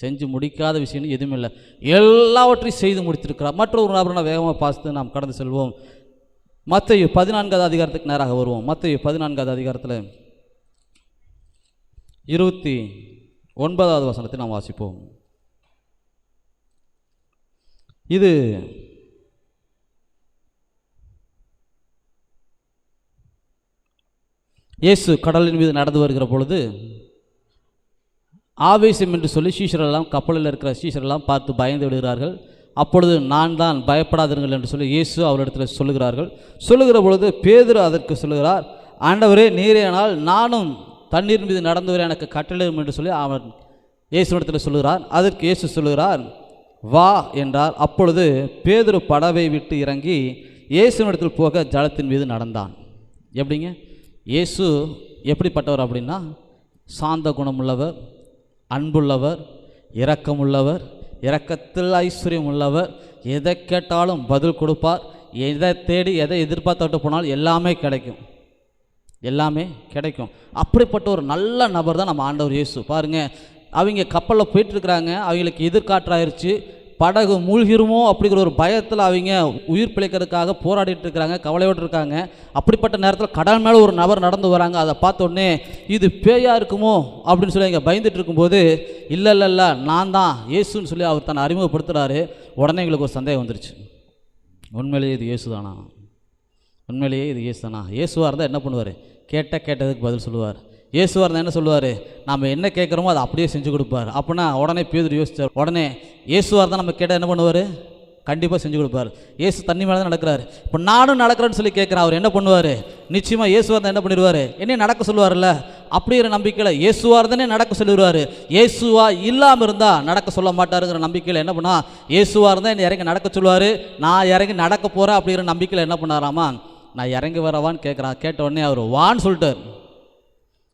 செஞ்சு முடிக்காத விஷயம்னு எதுவுமே இல்லை. எல்லாவற்றையும் செய்து முடித்திருக்கிறார். மற்றொரு நபரை வேகமாக பார்த்து நாம் கடந்து செல்வோம். மற்ற பதினான்காவது அதிகாரத்துக்கு நேராக வருவோம். மற்ற பதினான்காவது அதிகாரத்தில் இருபத்தி ஒன்பதாவது வசனத்தை நாம் வாசிப்போம். இது இயேசு கடலின் மீது நடந்து வருகிற பொழுது ஆவேசம் என்று சொல்லி சீஷரெல்லாம் கப்பலில் இருக்கிற சீஷரெல்லாம் பார்த்து பயந்து விடுகிறார்கள். அப்பொழுது நான் தான் பயப்படாதீர்கள் என்று சொல்லி இயேசு அவரிடத்தில் சொல்லுகிறார்கள். சொல்லுகிற பொழுது பேதுரு அதற்கு சொல்லுகிறார் ஆண்டவரே நீரேனால் நானும் தண்ணீர் மீது நடந்து வர எனக்கு கட்டளையும் என்று சொல்லி அவன் இயேசுவிடத்தில் சொல்லுகிறார் அதற்கு இயேசு சொல்லுகிறார் வா என்றார். அப்பொழுது பேதுரு படவை விட்டு இறங்கி இயேசுவிடத்தில் போக ஜலத்தின் மீது நடந்தான். எப்படிங்க? இயேசு எப்படிப்பட்டவர் அப்படின்னா சாந்த குணமுள்ளவர் அன்புள்ளவர் இரக்கமுள்ளவர் இரக்கத்தில் ஐஸ்வர்யம் உள்ளவர் எதை கேட்டாலும் பதில் கொடுப்பார். எதை தேடி எதை எதிர்பார்த்துட்டு போனாலும் எல்லாமே கிடைக்கும். எல்லாமே கிடைக்கும். அப்படிப்பட்ட ஒரு நல்ல நபர் தான் நம்ம ஆண்டவர் இயேசு. பாருங்கள் அவங்க கப்பலில் போயிட்டுருக்குறாங்க அவங்களுக்கு எதிர்காற்றாயிருச்சு. படகு மூழ்கிருமோ அப்படிங்கிற ஒரு பயத்தில் அவங்க உயிர் பிழைக்கிறதுக்காக போராடிட்டு இருக்கிறாங்க கவலையோடு இருக்காங்க. அப்படிப்பட்ட நேரத்தில் கடல் மேலே ஒரு நபர் நடந்து வராங்க. அதை பார்த்தோன்னே இது பேயாக இருக்குமோ? அப்படின்னு சொல்லி இங்கே பயந்துட்டு இருக்கும்போது இல்லை இல்லை இல்லை நான் தான் ஏசுன்னு சொல்லி அவர் தன்னை அறிமுகப்படுத்துகிறாரு உடனே எங்களுக்கு ஒரு சந்தேகம் வந்துருச்சு. உண்மையிலேயே இது இயேசு தானா உண்மையிலேயே இது இயேசு தானா இயேசுவாக இருந்தால் என்ன பண்ணுவார்? கேட்ட கேட்டதுக்கு பதில் சொல்லுவார். இயேசுவாக இருந்தால் என்ன சொல்லுவார்? நம்ம என்ன கேட்குறோமோ அதை அப்படியே செஞ்சு கொடுப்பார். அப்படின்னா உடனே பேதர் யோசித்தார் உடனே இயேசுவாக இருந்தால் நம்ம கேட்டால் என்ன பண்ணுவார்? கண்டிப்பாக செஞ்சு கொடுப்பார். இயேசு தண்ணி மேலே தான் நடக்கிறார். இப்போ நானும் நடக்கிறேன்னு சொல்லி கேட்குறேன் அவர் என்ன பண்ணுவார்? நிச்சயமாக இயேசுவாக இருந்தால் என்ன பண்ணிடுவார்? என்னையும் நடக்க சொல்லுவார்ல அப்படிங்கிற நம்பிக்கையில் இயேசுவாக இருந்தானே நடக்க சொல்லிடுவார். இயேசுவா இல்லாமல் இருந்தால் நடக்க சொல்ல மாட்டாருங்கிற நம்பிக்கையில் என்ன பண்ணால் இயேசுவாக இருந்தால் என்னை இறங்கி நடக்க சொல்லுவார். நான் இறங்கி நடக்க போகிறேன் அப்படிங்கிற நம்பிக்கையில் என்ன பண்ணாராமா நான் இறங்கி வரவான்னு கேட்குறான். கேட்ட உடனே அவர் வான்னு சொல்லிட்டார்.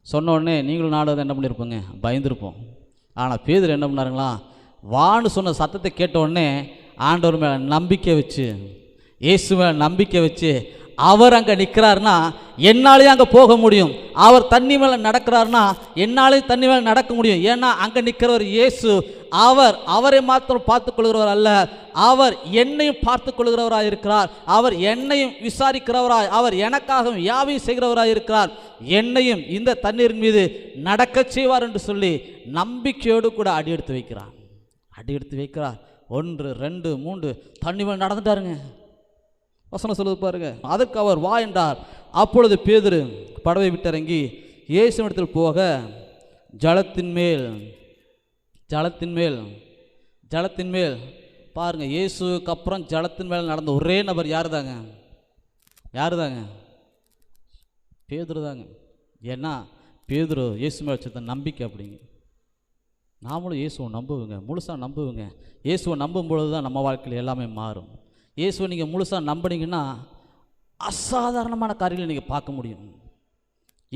சொன்ன உடனே நீங்களும் நானும் என்ன பண்ணியிருப்போங்க பயந்துருப்போம். ஆனால் பேதர் என்ன பண்ணாருங்களா? வான்னு சொன்ன சத்தத்தை கேட்ட உடனே ஆண்டவர் மேலே நம்பிக்கை வச்சு இயேசு மேலே நம்பிக்கை வச்சு அவர் அங்கே நிற்கிறாருன்னா என்னாலேயும் அங்கே போக முடியும். அவர் தண்ணி மேலே நடக்கிறாருன்னா என்னாலேயும் தண்ணி மேலே நடக்க முடியும். ஏன்னா அங்கே நிற்கிறவர் இயேசு. அவர் அவரை மாத்திரம் பார்த்துக்கொள்கிறவர் அல்ல. அவர் என்னையும் பார்த்துக்கொள்கிறவராக இருக்கிறார். அவர் என்னையும் விசாரிக்கிறவராய் அவர் எனக்காகவும் யாவையும் செய்கிறவராக இருக்கிறார். என்னையும் இந்த தண்ணீரின் மீது நடக்கச் செய்வார் என்று சொல்லி நம்பிக்கையோடு கூட அடி எடுத்து வைக்கிறார் அடி எடுத்து வைக்கிறார் ஒன்று ரெண்டு மூன்று. தண்ணி மேல் நடந்துட்டாருங்க. வசனம் சொல்லுது பாருங்க. அதற்கு அவர் வா என்றார். அப்பொழுது பேதுரு படவை விட்டிறங்கி இயேசுவிடத்தில் போக ஜலத்தின் மேல் ஜலத்தின் மேல் ஜலத்தின் மேல். பாருங்க இயேசுக்கு அப்புறம் ஜலத்தின் மேல் நடந்த ஒரே நபர் யார் தாங்க யார் தாங்க பேதுரு தாங்க ஏன்னா பேதுரு இயேசு மேல் வச்சிருந்த நம்பிக்கை அப்படிங்க. நாமளும் இயேசுவை நம்புவங்க முழுசாக நம்புவோங்க. இயேசுவை நம்பும் பொழுது தான் நம்ம வாழ்க்கையில் எல்லாமே மாறும். இயேசுவை நீங்கள் முழுசாக நம்பினீங்கன்னா அசாதாரணமான காரியங்களை நீங்கள் பார்க்க முடியும்.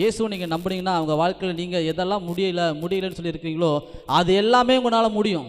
இயேசுவை நீங்கள் நம்புனீங்கன்னா அவங்க வாழ்க்கையில் நீங்கள் எதெல்லாம் முடியல முடியலன்னு சொல்லியிருக்கீங்களோ அது எல்லாமே உங்களால் முடியும்.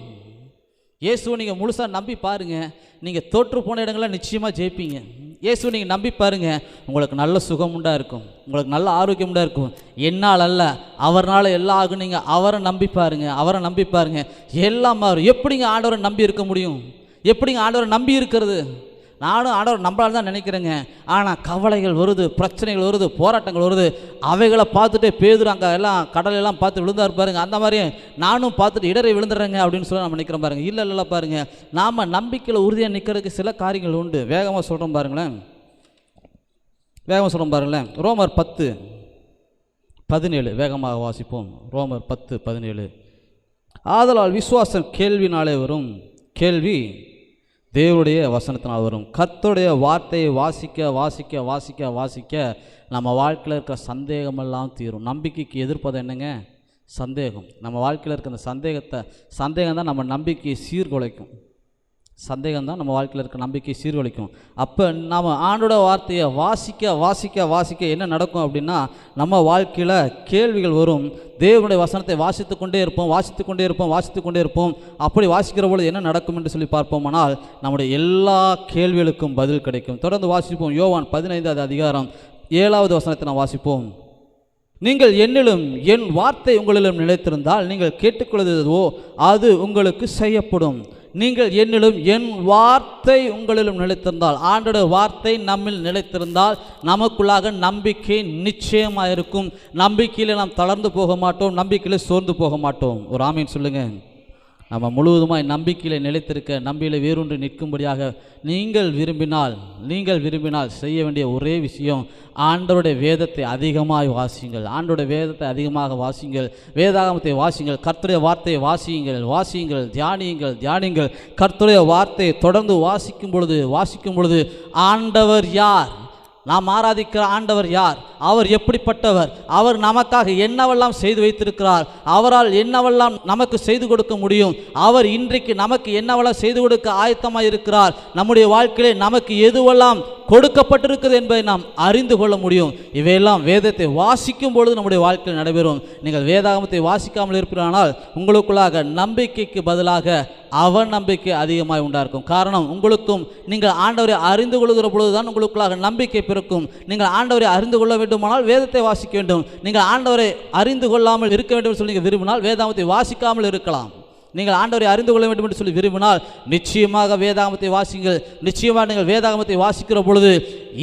இயேசுவை நீங்கள் முழுசாக நம்பி பாருங்கள் நீங்கள் தோற்று போன இடங்களில் நிச்சயமாக ஜெயிப்பீங்க. இயேசு நீங்கள் நம்பி பாருங்கள் உங்களுக்கு நல்ல சுகம் உண்டா இருக்கும். உங்களுக்கு நல்ல ஆரோக்கியம் உண்டா இருக்கும். என்னால் அல்ல. அவர்னால எல்லாம் ஆகும். நீங்கள் அவரை நம்பி பாருங்க. அவரை நம்பி பாருங்க. எல்லாம் மாறும். எப்படிங்க ஆண்டவரை நம்பி இருக்க முடியும்? எப்படிங்க ஆண்டவரை நம்பி இருக்கிறது? நானும் ஆண்டவர் நம்மளால் தான் நினைக்கிறேங்க. ஆனால் கவலைகள் வருது பிரச்சனைகள் வருது போராட்டங்கள் வருது. அவைகளை பார்த்துட்டு பேதுரு அங்கே எல்லாம் கடலெல்லாம் பார்த்து விழுந்தார் பாருங்க. அந்த மாதிரி நானும் பார்த்துட்டு இடரை விழுந்துடுறேங்க அப்படின்னு சொல்லி நம்ம நினைக்கிறோம் பாருங்க. இல்லை இல்லை பாருங்க. நாம் நம்பிக்கையில் உறுதியாக நிற்கிறதுக்கு சில காரியங்கள் உண்டு. வேகமாக சொல்கிறோம் பாருங்களேன். வேகமாக சொல்கிறோம் பாருங்களேன். ரோமர் பத்து பதினேழு. வேகமாக வாசிப்போம். ரோமர் பத்து பதினேழு. ஆதலால் விசுவாசம் கேள்வினாலே வரும். கேள்வி தேவனுடைய வசனத்தினால் வரும். கத்தோடைய வார்த்தையை வாசிக்க வாசிக்க வாசிக்க வாசிக்க நம்ம வாழ்க்கையில் இருக்கிற சந்தேகமெல்லாம் தீரும். நம்பிக்கைக்கு எதிர்ப்பது என்னங்க? சந்தேகம். நம்ம வாழ்க்கையில் இருக்கிற அந்த சந்தேகத்தை சந்தேகம் தான் நம்ம நம்பிக்கையை சீர்குலைக்கும். சந்தேகம் தான் நம்ம வாழ்க்கையில் இருக்க நம்பிக்கை சீர்குலைக்கும். அப்போ நாம் ஆண்டோட வார்த்தையை வாசிக்க வாசிக்க வாசிக்க என்ன நடக்கும் அப்படின்னா நம்ம வாழ்க்கையில் கேள்விகள் வரும். தேவனுடைய வசனத்தை வாசித்து கொண்டே இருப்போம் வாசித்து கொண்டே இருப்போம் வாசித்து கொண்டே இருப்போம். அப்படி வாசிக்கிற பொழுது என்ன நடக்கும் என்று சொல்லி பார்ப்போமானால் நம்முடைய எல்லா கேள்விகளுக்கும் பதில் கிடைக்கும். தொடர்ந்து வாசிப்போம். யோவான் பதினைந்தாவது அதிகாரம் ஏழாவது வசனத்தை நான் வாசிப்போம். நீங்கள் என்னிலும் என் வார்த்தை உங்களிலும் நிலைத்திருந்தால் நீங்கள் கேட்டுக்கொள்வதுவோ அது உங்களுக்கு செய்யப்படும். நீங்கள் என்னிலும் என் வார்த்தை உங்களிலும் நிலைத்திருந்தால் ஆண்டோட வார்த்தை நம்மில் நிலைத்திருந்தால் நமக்குள்ளாக நம்பிக்கை நிச்சயமாக இருக்கும் நம்பிக்கையில் நாம் தளர்ந்து போக மாட்டோம் நம்பிக்கையில் சோர்ந்து போக மாட்டோம். ஒரு ஆமீன் சொல்லுங்கள் நம்ம முழுவதுமாய் நம்பிக்கையில் நிலைத்திருக்க நம்பியில் வேரூன்றி நிற்கும்படியாக நீங்கள் விரும்பினால் நீங்கள் விரும்பினால் செய்ய வேண்டிய ஒரே விஷயம் ஆண்டவருடைய வேதத்தை அதிகமாக வாசியுங்கள். ஆண்டோட வேதத்தை அதிகமாக வாசியுங்கள். வேதாகமத்தை வாசியுங்கள். கர்த்தருடைய வார்த்தையை வாசியுங்கள். வாசியுங்கள் தியானியுங்கள் தியானியுங்கள். கர்த்தருடைய வார்த்தையை தொடர்ந்து வாசிக்கும் பொழுது வாசிக்கும் பொழுது ஆண்டவர் யார்? நாம் ஆராதிக்கிற ஆண்டவர் யார்? அவர் எப்படிப்பட்டவர்? அவர் நமக்காக என்னவெல்லாம் செய்து வைத்திருக்கிறார்? அவரால் என்னவெல்லாம் நமக்கு செய்து கொடுக்க முடியும்? அவர் இன்றைக்கு நமக்கு என்னவெல்லாம் செய்து கொடுக்க ஆயத்தமாக இருக்கிறார் நம்முடைய வாழ்க்கையிலே நமக்கு எதுவெல்லாம் கொடுக்கப்பட்டிருக்குது என்பதை நாம் அறிந்து கொள்ள முடியும். இவையெல்லாம் வேதத்தை வாசிக்கும் பொழுது நம்முடைய வாழ்க்கையில் நடைபெறும். நீங்கள் வேதாகமத்தை வாசிக்காமல் இருப்பீர்களானால் உங்களுக்குள்ளாக நம்பிக்கைக்கு பதிலாக அவநம்பிக்கை அதிகமாக உண்டாயிருக்கும் காரணம் உங்களுக்கும் நீங்கள் ஆண்டவரை அறிந்து கொள்கிற பொழுதுதான் உங்களுக்குள்ளாக நம்பிக்கை பிறக்கும். நீங்கள் ஆண்டவரை அறிந்து கொள்ள வேண்டுமானால் வேதத்தை வாசிக்க வேண்டும். நீங்கள் ஆண்டவரை அறிந்து கொள்ளாமல் இருக்க வேண்டும் என்று சொல்லி நீங்கள் விரும்பினால் வேதாமத்தை வாசிக்காமல் இருக்கலாம். நீங்கள் ஆண்டவரை அறிந்து கொள்ள வேண்டும் என்று சொல்லி விரும்பினால் நிச்சயமாக வேதாகமத்தை வாசிங்கள். நிச்சயமாக நீங்கள் வேதாகமத்தை வாசிக்கிற பொழுது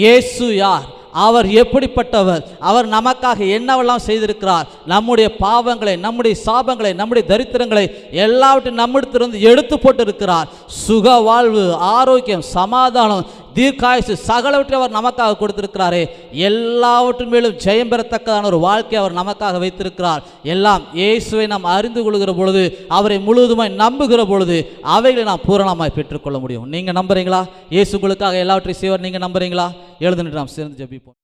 இயேசு யார்? அவர் எப்படிப்பட்டவர்? அவர் நமக்காக என்னவெல்லாம் செய்திருக்கிறார்? நம்முடைய பாவங்களை நம்முடைய சாபங்களை நம்முடைய தரித்திரங்களை எல்லாவற்றையும் நம்மிடத்திலிருந்து எடுத்து போட்டிருக்கிறார். சுக வாழ்வு ஆரோக்கியம் சமாதானம் தீர்க்காயுசு சகலவற்றை அவர் நமக்காக கொடுத்திருக்கிறாரே. எல்லாவற்றின் மேலும் ஜெயம் பெறத்தக்கதான ஒரு வாழ்க்கை அவர் நமக்காக வைத்திருக்கிறார். எல்லாம் இயேசுவை நாம் அறிந்து கொள்கிற பொழுது அவரை முழுவதுமாய் நம்புகிற பொழுது அவைகளை நாம் பூரணமாய் பெற்றுக்கொள்ள முடியும். நீங்கள் நம்புறீங்களா? இயேசுகளுக்காக எல்லாவற்றையும் செய்வார். நீங்கள் நம்புறீங்களா? எழுதுன்னு நாம் சேர்ந்து ஜபிப்போம்.